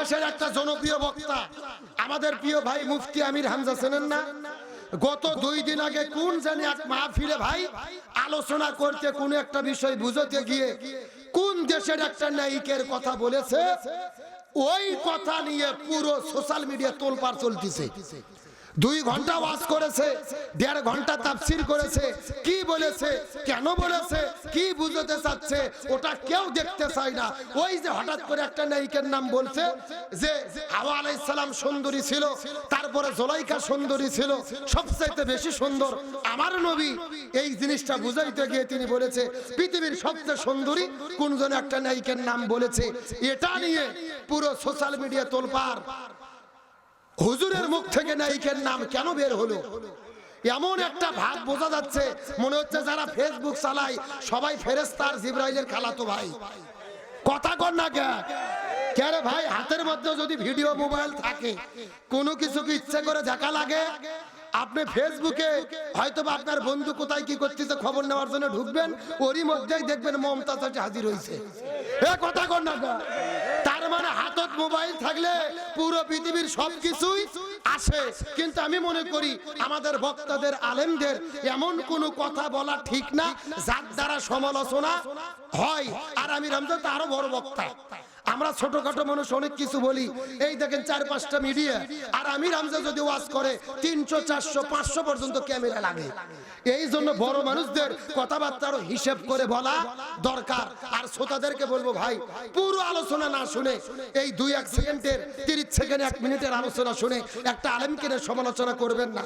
বাংলাদেশের একটা জনপ্রিয় বক্তা। আমাদের প্রিয় ভাই মুফতি আমির হামজা চেনেন না? গত দুই দিন আগে কোন জানি এক ফিরে ভাই আলোচনা করতে কোন একটা বিষয় বুঝতে গিয়ে কোন দেশের একটা নায়িকের কথা বলেছে? ওই কথা নিয়ে পুরো সোশ্যাল মিডিয়া তোলপাড় চলতেছে। দুই ঘণ্টা ওয়াজ করেছে, দেড় ঘণ্টা তাফসির করেছে। কি বলেছে, কেন বলেছে, কি বুঝতে চাচ্ছে, ওটা কেউ দেখতে চায় না। ওই যে হঠাৎ করে একটা নায়িকের নাম বলছে যে, হাওয়া আলাইহিস সালাম সুন্দরী ছিল, তারপরে জোলাইকা সুন্দরী ছিল, সবচাইতে বেশি সুন্দর। আমার নবী এই জিনিসটা বুঝাইতে গিয়ে তিনি বলেছে, পৃথিবীর সবচেয়ে সুন্দরী কোন জন একটা নায়িকের নাম বলেছে, এটা নিয়ে পুরো সোশ্যাল মিডিয়া তোলপাড়। হুজুরের মুখ থেকে নায়িকের নাম কেন বের হলো? এমন একটা ভাব বোঝা যাচ্ছে, মনে হচ্ছে যারা ফেসবুক চালায়, সবাই ফেরেস্তার জিব্রাইলের খালাতো ভাই। কথা কর না কে? কে রে ভাই, হাতের মধ্যে যদি ভিডিও মোবাইল থাকে, কোনো কিছু কি ইচ্ছে করে দেখা লাগে? আপনি ফেসবুকে হয়তো বা আপনার বন্ধু কোথায় কি করতেছে খবর নেওয়ার জন্য ঢুকবেন, ওরই মধ্যেই দেখবেন মমতাজ হাজির হয়েছে এ, কথা কর না মানে হাতত মোবাইল থাকলে পুরো পৃথিবীর সবকিছুই আসে। কিন্তু আমি মনে করি আমাদের বক্তাদের, আলেমদের এমন কোনো কথা বলা ঠিক না, যার দ্বারা সমালোচনা হয়। আর আমি রমজান তো আরও বড় বক্তা। আমরা ছোটখাটো মানুষ, অনেক কিছু বলি। এই দেখেন চার পাঁচটা মিডিয়া আর আমি রামজা যদি ওয়াজ করে, তিনশো, চারশো, পাঁচশো পর্যন্ত ক্যামেরা লাগে। এই জন্য বড় মানুষদের কথাবার্তারও হিসেব করে বলা দরকার। আর শ্রোতাদেরকে বলব, ভাই, পুরো আলোচনা না শুনে, এই দুই এক সেকেন্ডের, তিরিশ সেকেন্ড, এক মিনিটের আলোচনা শুনে একটা আলেমকে নিয়ে সমালোচনা করবেন না।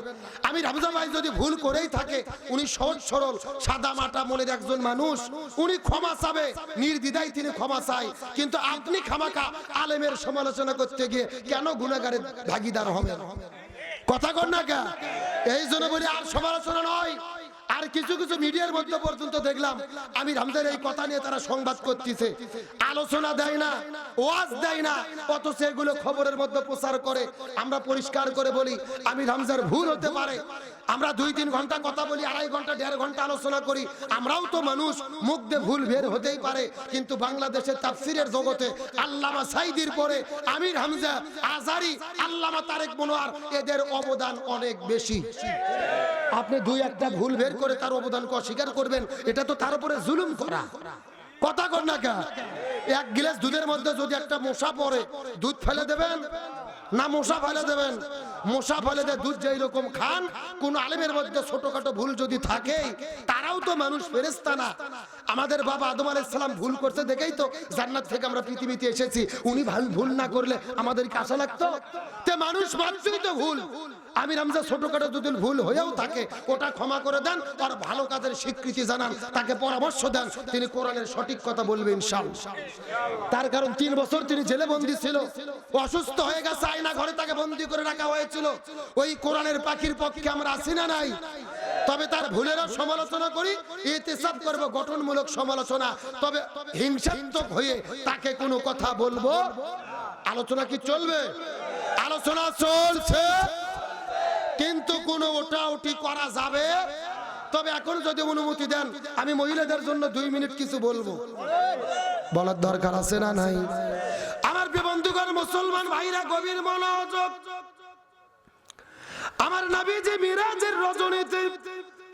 আমি রামজা ভাই যদি ভুল করেই থাকে, উনি সহজ সরল, সাদা মাটা মনের একজন মানুষ, উনি ক্ষমা চাবে, নির্দ্বিধায় তিনি ক্ষমা চাই কিন্তু আপনি খামাকা আলেমের সমালোচনা করতে গিয়ে কেন গুণাগারের ভাগিদার হবেন? কথা কর না কে? এই জন্য বলি আর সমালোচনা নয়। আর কিছু কিছু মিডিয়ার মধ্যে পর্যন্ত দেখলাম, আমি রামদের এই কথা নিয়ে তারা সংবাদ করতেছে। আলোচনা দেয় না, ওয়াজ দেয় না, অথচ এগুলো খবরের মধ্যে প্রচার করে। আমরা পরিষ্কার করে বলি, আমি রামজার ভুল হতে পারে। আমরা দুই তিন ঘণ্টা কথা বলি, আড়াই ঘণ্টা, দেড় ঘণ্টা আলোচনা করি। আমরাও তো মানুষ, মুখ দিয়ে ভুল বের হতেই পারে। কিন্তু বাংলাদেশের তাফসিরের জগতে আল্লামা সাইদির পরে আমির হামজা আজারি, আল্লামা তারেক মনোয়ার, এদের অবদান অনেক বেশি। আপনি দুই একটা ভুল বের করে তার অবদানকে অস্বীকার করবেন, এটা তো তার উপরে জুলুম করা। কথা কর না কেন? এক গিলাস দুধের মধ্যে যদি একটা মশা পরে দুধ ফেলে দেবেন? না, মশা ফেলে দেবেন। মশা ফেলে দেয়, দুধ যেই রকম খান, কোন আলেমের মধ্যে ছোটখাটো ভুল যদি থাকে, তারাও তো মানুষ ফেরেস্তা না। আমাদের বাবা আদম সালাম ভুল করতে দেখেই তো জান্নাত থেকে আমরা পৃথিবীতে এসেছি। উনি ভালো ভুল না করলে আমাদের কি আশা লাগতো? তে মানুষ মাত্রই তো ভুল। আমি রামজা ছোটখাটো যদি ভুল হয়েও থাকে, ওটা ক্ষমা করে দেন, আর ভালো কাজের স্বীকৃতি জানান, তাকে পরামর্শ দেন, তিনি কোরআনের সঠিক কথা বলবেন ইনশাআল্লাহ। তার কারণ তিন বছর তিনি জেলে বন্দী ছিল। অসুস্থ হয়ে গেছে, আয়না ঘরে তাকে বন্দী করে রাখা হয়েছিল। ওই কোরআনের পাখির পক্ষে আমরা আসি না নাই? তবে তার ভুলেরও সমালোচনা করি, ইতিসাব করব গঠনমূলক সমালোচনা, তবে হিংসাত্মক হয়ে তাকে কোনো কথা বলব? আলোচনা কি চলবে? আলোচনা চলছে। কিন্তু কোনো ওটা উঠি করা যাবে? তবে এখন যদি অনুমতি দেন, আমি মহিলাদের জন্য দুই মিনিট কিছু বলব। বলার দরকার আছে না নাই? আমার বন্ধুগণ, মুসলমান ভাইরা, গভীর মনোযোগ। আমার নবীজি মিরাজের রজনীতে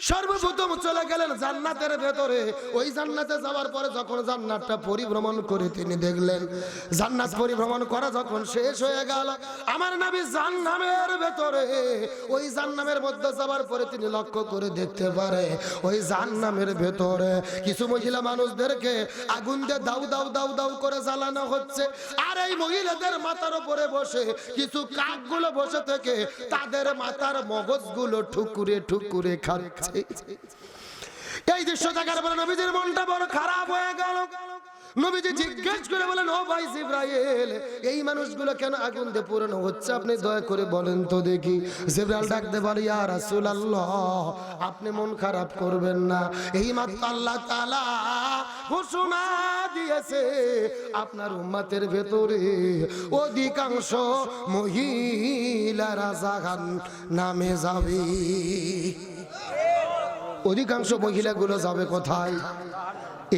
সর্বপ্রথম চলে গেলেন জান্নাতের ভেতরে। ওই জান্নাতে যাওয়ার পরে যখন জান্নাতটা পরিভ্রমণ করে তিনি দেখলেন, জান্নাত পরিভ্রমণ করা যখন শেষ হয়ে গেল, আমার নবী জান্নামের ভেতরে, ওই জান্নামের মধ্যে যাওয়ার পরে তিনি লক্ষ্য করে দেখতে পারে, ওই জান্নামের ভেতরে কিছু মহিলা মানুষদেরকে আগুন দিয়ে দাউ দাউ দাউ দাউ করে জ্বালানো হচ্ছে। আর এই মহিলাদের মাথার উপরে বসে কিছু কাকগুলো বসে থেকে তাদের মাথার মগজগুলো ঠুকুরে ঠুকুরে খাচ্ছে। এই দৃশ্য দেখার পরে নবীজির মনটা বড় খারাপ হয়ে গেল। নবীজি জিজ্ঞেস করে বলেন, ও ভাই জিব্রাইল, এই মানুষগুলো কেন আগুন দিয়ে পুরানো হচ্ছে? আপনি দয়া করে বলেন তো দেখি। জিব্রাইল ডাকতে পারি ইয়া রাসূলুল্লাহ, আপনি মন খারাপ করবেন না। এই মাত্র আল্লাহ তাআলা ঘোষণা দিয়েছে, আপনার উম্মতের ভেতরে অধিকাংশ মহিলারা জাহান নামে যাবে। অধিকাংশ মহিলাগুলো যাবে কোথায়?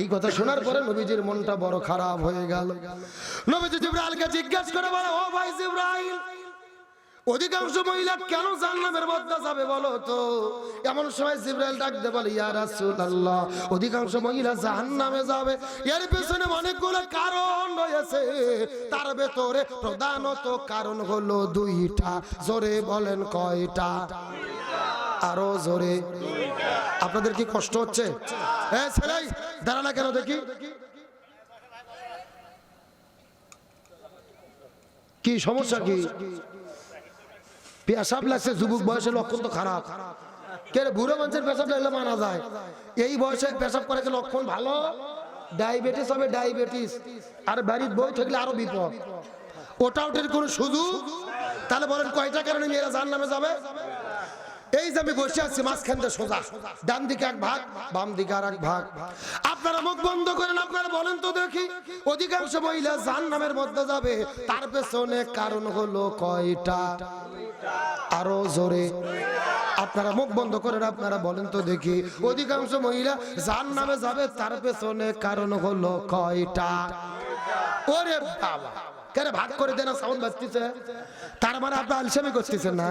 এই কথা শোনার পরে নবীজির মনটা বড় খারাপ হয়ে গেল। নবীজি জিব্রাইলকে জিজ্ঞেস করে বলে, ও ভাই জিব্রাইল, অধিকাংশ মহিলা কেন জান্নাতের মধ্যে যাবে বলো তো? এমন সময় জিব্রাইল ডাকতে বলে, ইয়া রাসূলুল্লাহ, অধিকাংশ মহিলা জাহান্নামে যাবে। এর পেছনে অনেকগুলো কারণ রয়েছে। তার ভেতরে প্রধানত কারণ হলো দুইটা। জোরে বলেন কয়টা? আরও জোরে। আপনাদের কি কষ্ট হচ্ছে? হ্যাঁ কেন দেখি। কি সমস্যা কি? পেশাব লাগছে যুবক বয়সের লক্ষণ তো খারাপ। কে রে, বুড়ো মানুষের পেশাব লাগলে মানা যায়। এই বয়সে পেশাব করে লক্ষণ ভালো? ডায়াবেটিস হবে ডায়াবেটিস। আর বাড়ির বই থাকলে আরও বিপদ। ওটা ওটার কোনো সুযোগ? তাহলে বলেন কয়টা কারণে মেয়েরা জান নামে যাবে? এই যে আমি বসে আছি, মাঝখান সোজা। ডান দিকে এক ভাগ, বাম দিকে আর এক ভাগ। আপনারা মুখ বন্ধ করেন, আপনারা বলেন তো দেখি। অধিকাংশ মহিলা জান নামের মধ্যে যাবে। তার পেছনে কারণ হলো কয়টা? আরও জোরে। আপনারা মুখ বন্ধ করেন, আপনারা বলেন তো দেখি। অধিকাংশ মহিলা জান নামে যাবে, তার পেছনে কারণ হলো কয়টা? ওরে বাবা। কেন ভাগ করে দেনা সাউন্ড বাজতেছে? তার মানে আপনি আলসামি করতেছেন না?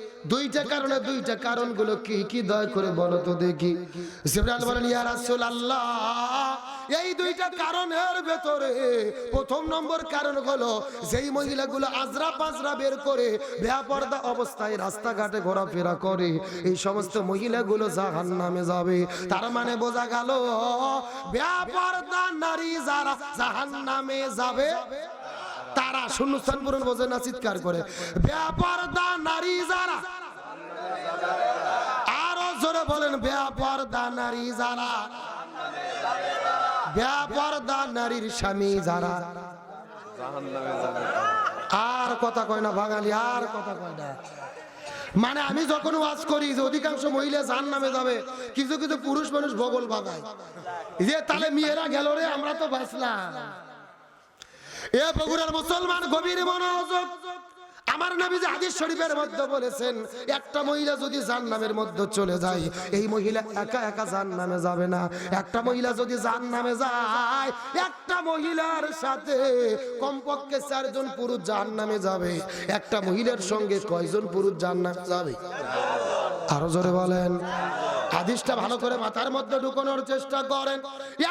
দুইটা কারণে দুইটা কারণগুলো কি কি দয়া করে বলো তো দেখি। জিব্রাইল বলেন, ইয়া রাসূলুল্লাহ, এই দুইটা কারণের ভেতরে প্রথম নম্বর কারণ হলো যেই মহিলাগুলো আজরা পাজরা বের করে বেপর্দা অবস্থায় রাস্তাঘাটে ঘোরাফেরা করে, এই সমস্ত মহিলাগুলো জাহান্নামে যাবে। তার মানে বোঝা গেল বেপর্দা নারী যারা জাহান্নামে যাবে তারা শূন্যস্থান পূরণ বোঝে না, চিৎকার করে। বেপর্দা নারী যারা আরও জোরে বলেন, বেপর্দা নারী যারা বেপর্দা নারীর স্বামী যারা। আর কথা কয় না বাঙালি, আর কথা কয় না। মানে আমি যখন ওয়াজ করি যে অধিকাংশ মহিলা জান নামে যাবে, কিছু কিছু পুরুষ মানুষ বগল বাগায়। যে তাহলে মেয়েরা গেল রে, আমরা তো বাঁচলাম। এ বগুড়ার মুসলমান গভীর মনোযোগ। আমার নবী যে হাদিস শরীফের মধ্যে বলেছেন, একটা মহিলা যদি জাহান্নামের মধ্যে চলে যায়, এই মহিলা একা একা জাহান্নামে যাবে না। একটা মহিলা যদি জাহান্নামে যায়, একটা মহিলার সাথে কমপক্ষে চারজন পুরুষ জাহান্নামে যাবে। একটা মহিলার সঙ্গে কয়জন পুরুষ জাহান্নামে যাবে? আরও জোরে বলেন। হাদিসটা ভালো করে মাথার মধ্যে ঢুকানোর চেষ্টা করেন।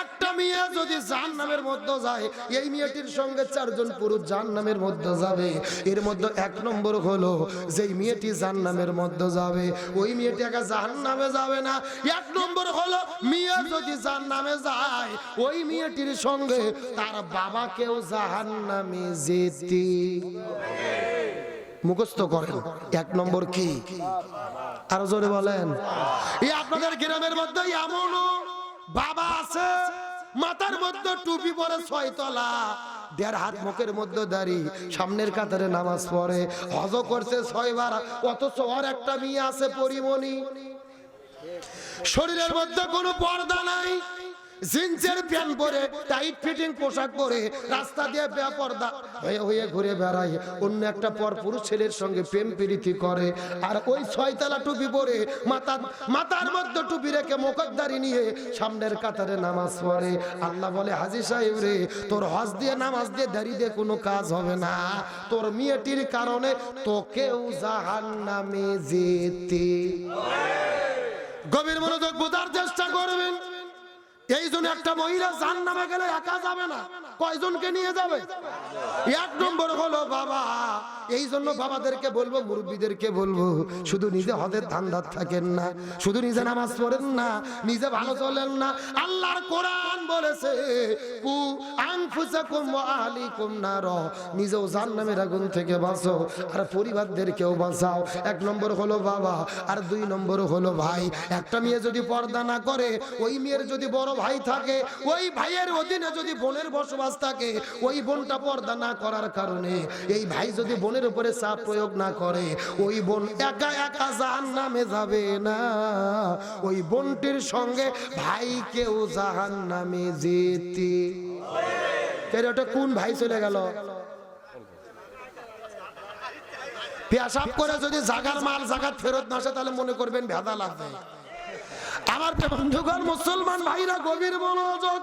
একটা মেয়ে যদি জাহান নামের মধ্যে যায়, এই মেয়েটির সঙ্গে চারজন পুরুষ জাহান নামের মধ্যে যাবে। এর মধ্যে এক নম্বর হলো, যেই মেয়েটি জাহান নামের মধ্যে যাবে, ওই মেয়েটি একা জাহান নামে যাবে না। এক নম্বর হলো, মেয়ে যদি জাহান নামে যায়, ওই মেয়েটির সঙ্গে তার বাবাকেও জাহান নামে যেতে মুখস্থ করেন, এক নম্বর কি? আরও জোরে বলেন। এই আপনাদের গ্রামের মধ্যে এমন বাবা আছে, মাথার মধ্যে টুপি পরে ছয়তলা, দেড় হাত মুখের মধ্যে দাঁড়ি, সামনের কাতারে নামাজ পড়ে, হজ করছে ছয়বার, অথচ ওর একটা মেয়ে আছে পরিমণি। শরীরের মধ্যে কোনো পর্দা নাই। জিন্সের প্যান্ট পরে টাইট ফিটিং পোশাক পরে, রাস্তা দিয়ে বেপর্দা হয়ে হয়ে ঘুরে বেড়ায়। অন্য একটা পর পুরুষ ছেলের সঙ্গে প্রেম প্রীতি করে। আর ওই ছয়তলা টুপি পরে মাথা মাথার মধ্যে টুপি রেখে মোকদ্দারি নিয়ে সামনের কাতারে নামাজ পড়ে। আল্লাহ বলে, হাজি সাহেব রে, তোর হজ দিয়ে, নামাজ দিয়ে দাঁড়িয়ে দিয়ে কোনো কাজ হবে না। তোর মেয়েটির কারণে তোকেও জাহান নামে যেতে গভীর মনোযোগ বোঝার চেষ্টা করবেন। এই জন্য একটা মহিলা জান নামে গেলে একা যাবে না। কয়জনকে নিয়ে যাবে? এক নম্বর হলো বাবা। এই জন্য বাবাদেরকে বলব মুরব্বীদেরকে বলব শুধু নিজে হদের ধান্দার থাকেন না শুধু নিজে নামাজ পড়েন না নিজে ভালো চলেন না আল্লাহর কোরআন বলেছে কু আনফুসাকুম ওয়া আহলিকুম নার নিজেও জাহান্নামের আগুন থেকে বাঁচো আর পরিবারদেরকেও বাঁচাও। এক নম্বর হলো বাবা আর দুই নম্বর হলো ভাই। একটা মেয়ে যদি পর্দা না করে ওই মেয়ের যদি বড় ভাই থাকে ওই ভাইয়ের অধীনে যদি বোনের বসবাস থাকে ওই বোনটা পর্দা না করার কারণে এই ভাই যদি বোনের উপরে চাপ প্রয়োগ না করে, ওই বোন একা একা জাহান নামে যাবে না। ওই বোনটির সঙ্গে ভাইকেও জাহান নামে যেতে। ওটা কোন ভাই চলে গেল? পেশাব করে যদি জাগার মাল জাগাত ফেরত না আসে, তাহলে মনে করবেন ভেদা লাগবে। আমার বন্ধুগণ, মুসলমান ভাইরা গভীর মনোযোগ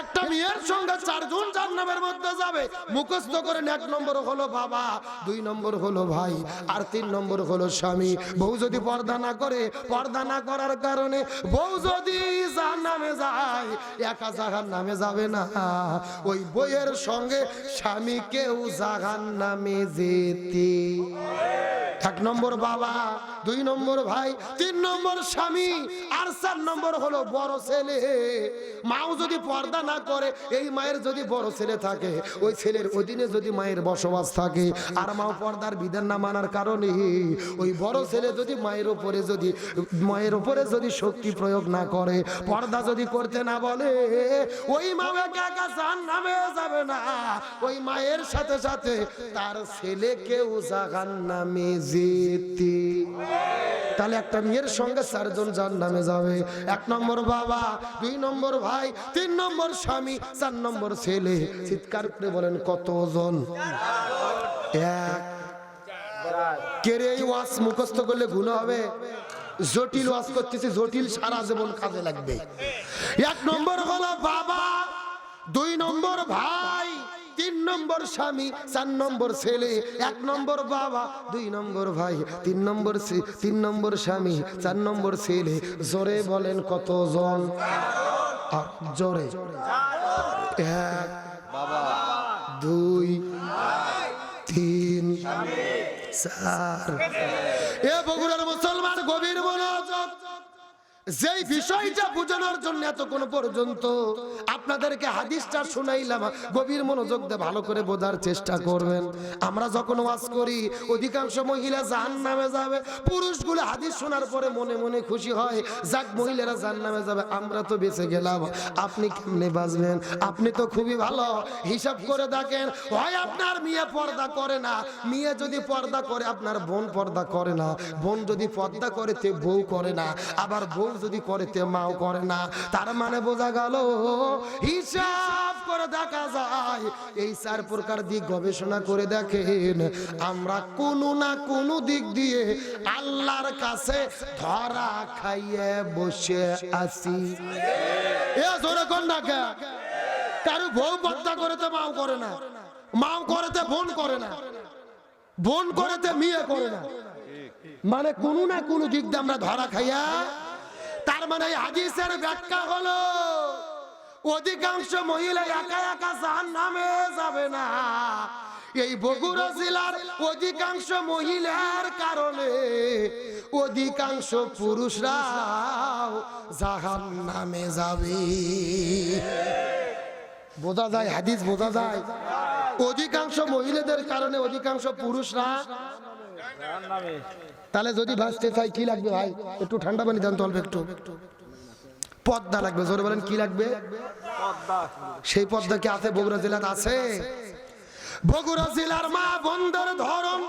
একটা মেয়ের সঙ্গে চারজন চার নামের মধ্যে যাবে। মুখস্থ করেন এক নম্বর হলো বাবা, দুই নম্বর হলো ভাই, আর তিন নম্বর হলো স্বামী। বউ যদি পর্দা না করে, পর্দা না করার কারণে বউ যদি জাহান নামে যায়, একা জাহান নামে যাবে না। ওই বইয়ের সঙ্গে স্বামীকেও জাহান নামে যেতে। এক নম্বর বাবা, দুই নম্বর ভাই, তিন নম্বর স্বামী, আর চার নম্বর হলো বড় ছেলে। মাও যদি পর্দা না করে, এই মায়ের যদি বড় ছেলে থাকে, ওই ছেলের অধীনে যদি মায়ের বসবাস থাকে, আর মাও পর্দার বিধান না মানার কারণে, ওই বড় ছেলে যদি মায়ের উপরে যদি, মায়ের উপরে যদি শক্তি প্রয়োগ না করে, পর্দা যদি করতে না বলে, ওই মা একা জাহান্নামে যাবে না। ওই মায়ের সাথে সাথে তার ছেলেকেও জাগান নামে যেতে তাহলে একটা মেয়ের সঙ্গে চারজন যার নামে যাবে। এক নম্বর বাবা, দুই নম্বর ভাই, তিন নম্বর স্বামী, চার নম্বর ছেলে। চিৎকার করে বলেন, কতজন? এক। করলে হবে? জটিল করতেছি, জটিল সারা জীবন কাজে লাগবে। এক নম্বর হলো বাবা, দুই নম্বর ভাই তিন নম্বর স্বামী, চার নম্বর ছেলে, এক নম্বর বাবা, দুই নম্বর ভাই, তিন নম্বর তিন নম্বর স্বামী, চার নম্বর ছেলে। জোরে বলেন কতজন? আর জোরে। এক, দুই, তিন, চার। এ বগুড়ার মুসলমান গভীর মনোযোগ যেই বিষয়টা বোঝানোর জন্য এত এতক্ষণ পর্যন্ত আপনাদেরকে হাদিসটা শুনাইলাম, গভীর মনোযোগ দিয়ে ভালো করে বোঝার চেষ্টা করবেন। আমরা যখন ওয়াজ করি, অধিকাংশ মহিলা জাহান নামে যাবে। পুরুষগুলো হাদিস শোনার পরে মনে মনে খুশি হয়, যাক মহিলারা জাহান নামে যাবে, আমরা তো বেঁচে গেলাম। আপনি কেমনে বাঁচবেন? আপনি তো খুবই ভালো। হিসাব করে দেখেন, হয় আপনার মেয়ে পর্দা করে না, মেয়ে যদি পর্দা করে, আপনার বোন পর্দা করে না। বোন যদি পর্দা করে, তে বউ করে না। আবার বউ যদি করে তে মাও করে না। তার মানে বোঝা গেল, হিসাব করে দেখা যায়, এই চার প্রকার দিক গবেষণা করে দেখেন। আমরা কোনো না কোনো দিক দিয়ে আল্লাহর কাছে ধরা খাইয়ে বসে আছি। এ কারও বউ পর্দা করেতে মাও করে না। মাও করেতে বোন করে না। বোন করেতে মেয়ে করে না। মানে কোনো না কোনো দিক দিয়ে আমরা ধরা খাইয়া তার মানে হাদিসের ব্যাখ্যা হলো, অধিকাংশ মহিলা একা একা জাহান নামে যাবে না। এই বগুড়া জেলার অধিকাংশ মহিলার কারণে অধিকাংশ পুরুষরাও জাহান নামে যাবে। বোঝা যায়, হাদিস বোঝা যায়? অধিকাংশ মহিলাদের কারণে অধিকাংশ পুরুষরা তাহলে যদি ভাসতে চাই, কি লাগবে ভাই? একটু ঠান্ডা পানি দেন তো অল্প একটু। পদ্মা লাগবে, জোরে বলেন, কি লাগবে? সেই পদ্মা কি আছে? বগুড়া জেলাতে আছে? বগুড়া জেলার মা বন্ধের ধরম,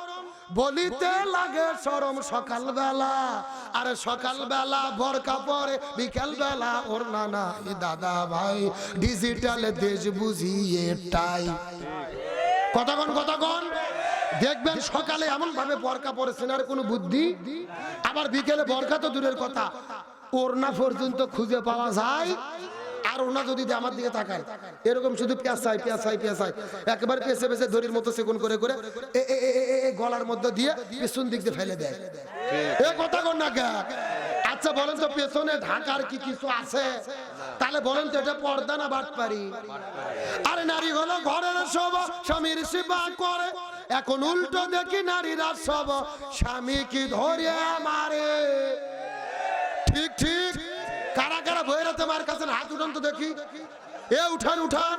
বলিতে লাগে সরম সকালবেলা। আরে সকালবেলা বরকা পরে বিকেল বেলা ওর নানা দাদা ভাই ডিজিটাল দেশ বুঝিয়ে টাই কতক্ষণ কতক্ষণ দেখবেন সকালে এমন ভাবে বরকা পড়েছেন আর কোনো বুদ্ধি? আবার বিকেলে বরকা তো দূরের কথা। ওড়না পর্যন্ত খুঁজে পাওয়া যায়, আর ওনা যদি আমার দিকে তাকায়। এরকম শুধু পেঁচাই পেঁচাই পেঁচাই একেবারে পেঁচে পেঁচে দড়ির মতো সেগুন করে করে গলার মধ্যে দিয়ে পেছন দিক দিয়ে ফেলে দেয়। এ কথা কন না আচ্ছা বলেন তো পেছনে ঢাকার কি কিছু আছে? তাহলে বলেন তো এটা পর্দা না বাট পারি আরে নারী হলো ঘরের সব স্বামীর সেবা করে। এখন উল্টো দেখি নারীরা সব স্বামী কি ধরে মারে ঠিক ঠিক। কারা কারা বইরা তোমার কাছে হাত উঠান তো দেখি। এ, উঠান উঠান।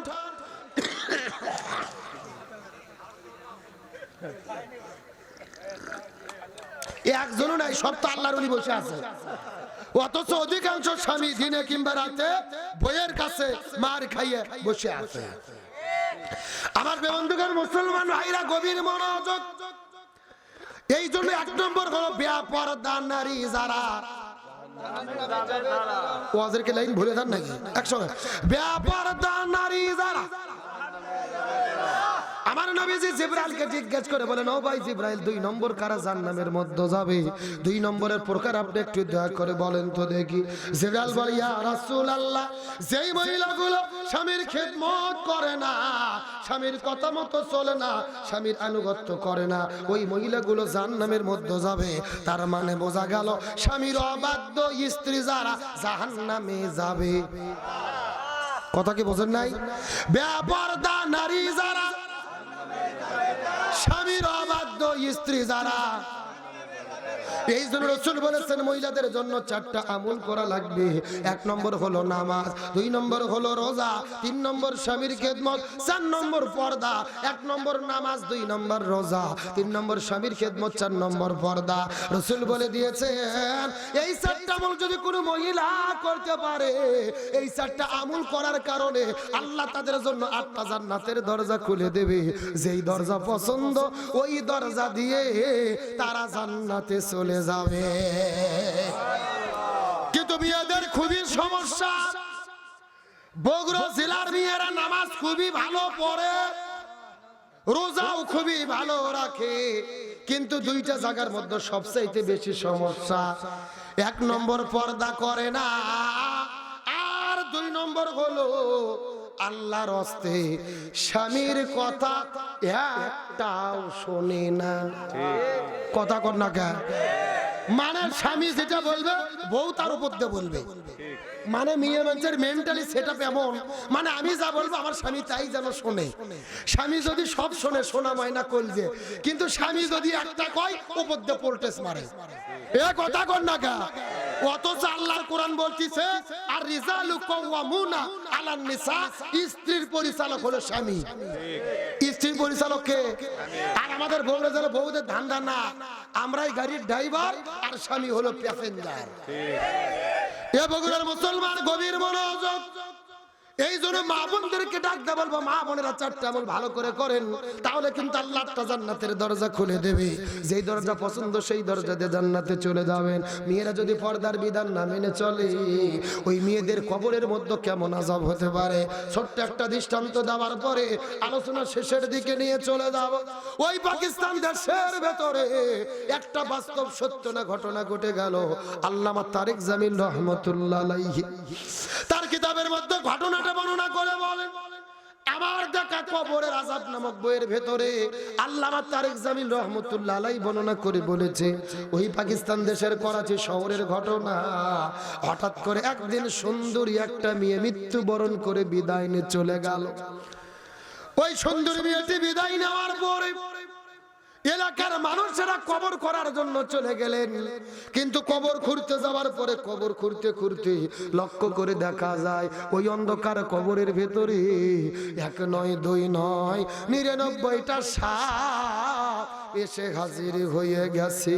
একজনও নাই, সব তো আল্লাহর বসে আছে। অথচ অধিকাংশ স্বামী দিনে কিংবা রাতে বইয়ের কাছে মার খাইয়ে বসে আছে। আমার বন্ধুগণ মুসলমান ভাইরা, গভীর মনোযোগ। এই জন্য এক নম্বর হলো ব্যাপারদা নারী যারা। ওয়াজেরকে লাইন ভুলে যান নাকি? একসঙ্গে। ব্যাপারদা নারী যারা। করে স্বামীর না আনুগত্য করে না, ওই মহিলাগুলো মধ্যে যাবে। তার মানে বোঝা গেল, স্বামীর অবাধ্য স্ত্রী যারা জাহান্নামে যাবে। কথা কি বোঝেন নাই? ব্যাপারদা নারী যারা স্বামীর অবাধ্য স্ত্রী যারা মহিলাদের জন্য চারটা আমল করা লাগবে। এক নম্বর হলো নামাজ, দুই নম্বর হলো রোজা, তিন নম্বর স্বামীর খেদমত, চার নম্বর পর্দা, এক নম্বর নামাজ, দুই নম্বর রোজা, তিন নম্বর স্বামীর খেদমত, চার নম্বর পর্দা। রসুল বলে দিয়েছেন, এই চারটা আমল যদি কোনো মহিলা করতে পারে, এই চারটা আমল করার কারণে আল্লাহ তাদের জন্য আটটা জান্নাতের দরজা খুলে দেবে। যেই দরজা পছন্দ, ওই দরজা দিয়ে তারা জান্নাতে চলে যাবে। কিন্তু মেয়েদের খুবই সমস্যা। বগুড়া জেলার মেয়েরা নামাজ খুবই ভালো পড়ে, রোজাও খুবই ভালো রাখে। কিন্তু দুইটা জায়গার মধ্যে সবচাইতে বেশি সমস্যা, এক নম্বর পর্দা করে না, আর দুই নম্বর হলো আল্লাহর হস্তে স্বামীর কথা একটাও শোনে না। কথা কর না কেন মানে স্বামী যেটা বলবে, বউ তার উপর দিয়ে বলবে। মানে মেয়ে মানুষের মেন্টালি সেট এমন। মানে আমি যা বলব আমার স্বামী তাই যেন শোনে। স্বামী যদি সব শোনে শোনা ময়না করছে কিন্তু স্বামী যদি একটা কয়, উপর দিয়ে পোল্টেস মারে। এ কথা কর না কা? অথচ কোরআন আর রিজালু কওয়ামুনা নিসা স্ত্রীর পরিচালক হলো স্বামী। স্ত্রীর পরিচালক কে? আর আমাদের বউরা যারা বউদের ধান্দা না, আমরাই গাড়ির ড্রাইভার আর স্বামী হলো প্যাসেঞ্জার। এ বগুড়ার মুসলমান গভীর মনোযোগ। এই জন্য মা বোনদেরকে ডাকতে বলব, মা বোনেরা চারটে আমল ভালো করে করেন, তাহলে কিন্তু আল্লাহ একটা জান্নাতের দরজা খুলে দেবে। যেই দরজা পছন্দ, সেই দরজা দিয়ে জান্নাতে চলে যাবেন। মেয়েরা যদি পর্দার বিধান না মেনে চলে, ওই মেয়েদের কবরের মধ্যে কেমন আজাব হতে পারে? ছোট্ট একটা দৃষ্টান্ত দেওয়ার পরে আলোচনা শেষের দিকে নিয়ে চলে যাব। ওই পাকিস্তান দেশের ভেতরে একটা বাস্তব সত্য না ঘটনা ঘটে গেল। আল্লামা তারেক জামিল রহমতুল্লাহ তার কিতাবের মধ্যে ঘটনাটা বর্ণনা করে বলেন, আমার দেখা কবরের নামক বইয়ের ভেতরে আল্লামা তারেক জামিল রহমতুল্লাহ আলাই বর্ণনা করে বলেছে, ওই পাকিস্তান দেশের করাচি শহরের ঘটনা। হঠাৎ করে একদিন সুন্দরী একটা মেয়ে মৃত্যুবরণ করে বিদায় নিয়ে চলে গেল। ওই সুন্দরী মেয়েটি বিদায় নেওয়ার পরে এলাকার মানুষেরা কবর করার জন্য চলে গেলেন। কিন্তু কবর খুঁড়তে যাওয়ার পরে কবর খুঁড়তে খুঁড়তে লক্ষ্য করে দেখা যায়, ওই অন্ধকার কবরের ভেতরে এক নয়, দুই নয়, নিরানব্বইটা সাপ এসে হাজির হয়ে গেছে।